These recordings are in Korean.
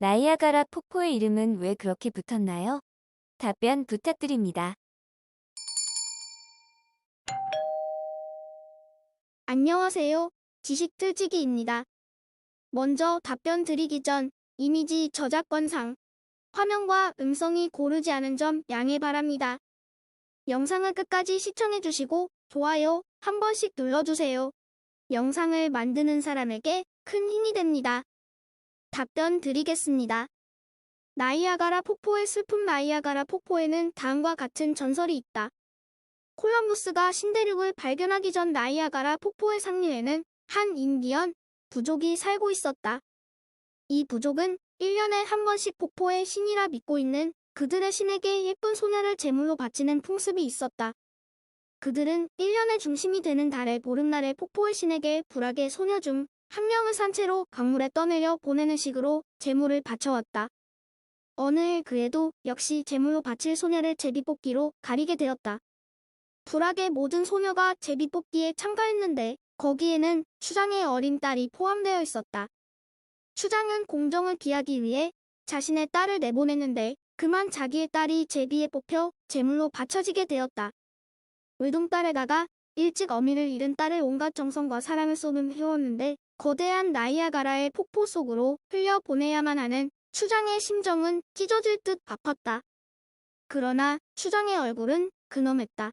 나이아가라 폭포의 이름은 왜 그렇게 붙었나요? 답변 부탁드립니다. 안녕하세요. 지식틀치기입니다. 먼저 답변 드리기 전 이미지 저작권상 화면과 음성이 고르지 않은 점 양해 바랍니다. 영상을 끝까지 시청해주시고 좋아요 한 번씩 눌러주세요. 영상을 만드는 사람에게 큰 힘이 됩니다. 답변 드리겠습니다. 나이아가라 폭포의 슬픔 나이아가라 폭포에는 다음과 같은 전설이 있다. 콜럼부스가 신대륙을 발견하기 전 나이아가라 폭포의 상류에는 한 인디언 부족이 살고 있었다. 이 부족은 1년에 한 번씩 폭포의 신이라 믿고 있는 그들의 신에게 예쁜 소녀를 제물로 바치는 풍습이 있었다. 그들은 1년의 중심이 되는 달의 보름날에 폭포의 신에게 불악의 소녀 중 한 명을 산채로 강물에 떠내려 보내는 식으로 제물을 바쳐왔다. 어느 해 그에도 역시 제물로 바칠 소녀를 제비뽑기로 가리게 되었다. 불악의 모든 소녀가 제비뽑기에 참가했는데 거기에는 추장의 어린 딸이 포함되어 있었다. 추장은 공정을 기하기 위해 자신의 딸을 내보냈는데 그만 자기의 딸이 제비에 뽑혀 제물로 바쳐지게 되었다. 외동딸에다가 일찍 어미를 잃은 딸을 온갖 정성과 사랑을 쏟은 해웠는데 거대한 나이아가라의 폭포 속으로 흘려보내야만 하는 추장의 심정은 찢어질 듯 아팠다. 그러나 추장의 얼굴은 근엄했다.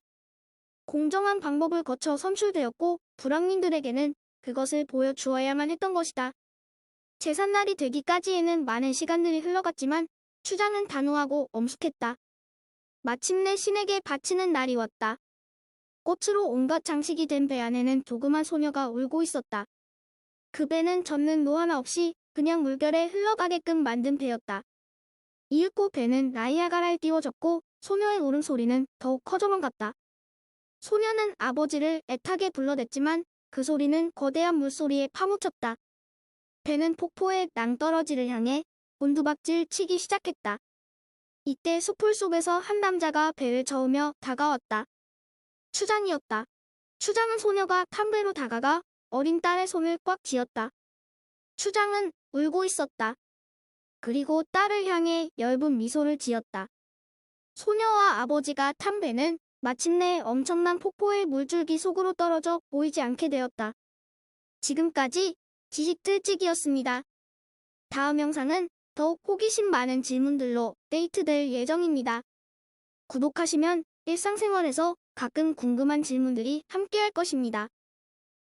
공정한 방법을 거쳐 선출되었고 불황민들에게는 그것을 보여주어야만 했던 것이다. 제삿날이 되기까지에는 많은 시간들이 흘러갔지만 추장은 단호하고 엄숙했다. 마침내 신에게 바치는 날이 왔다. 꽃으로 온갖 장식이 된 배 안에는 조그만 소녀가 울고 있었다. 그 배는 젓는 노 하나 없이 그냥 물결에 흘러가게끔 만든 배였다. 이윽고 배는 나이아가라에 띄워졌고 소녀의 울음소리는 더욱 커져만 갔다. 소녀는 아버지를 애타게 불러댔지만 그 소리는 거대한 물소리에 파묻혔다. 배는 폭포의 낭떠러지를 향해 곤두박질 치기 시작했다. 이때 숲풀 속에서 한 남자가 배를 저으며 다가왔다. 추장이었다. 추장은 소녀가 탄 배로 다가가 어린 딸의 손을 꽉 쥐었다. 추장은 울고 있었다. 그리고 딸을 향해 엷은 미소를 지었다. 소녀와 아버지가 탄 배는 마침내 엄청난 폭포의 물줄기 속으로 떨어져 보이지 않게 되었다. 지금까지 지식들찍이었습니다. 다음 영상은 더욱 호기심 많은 질문들로 데이트될 예정입니다. 구독하시면 일상생활에서 가끔 궁금한 질문들이 함께할 것입니다.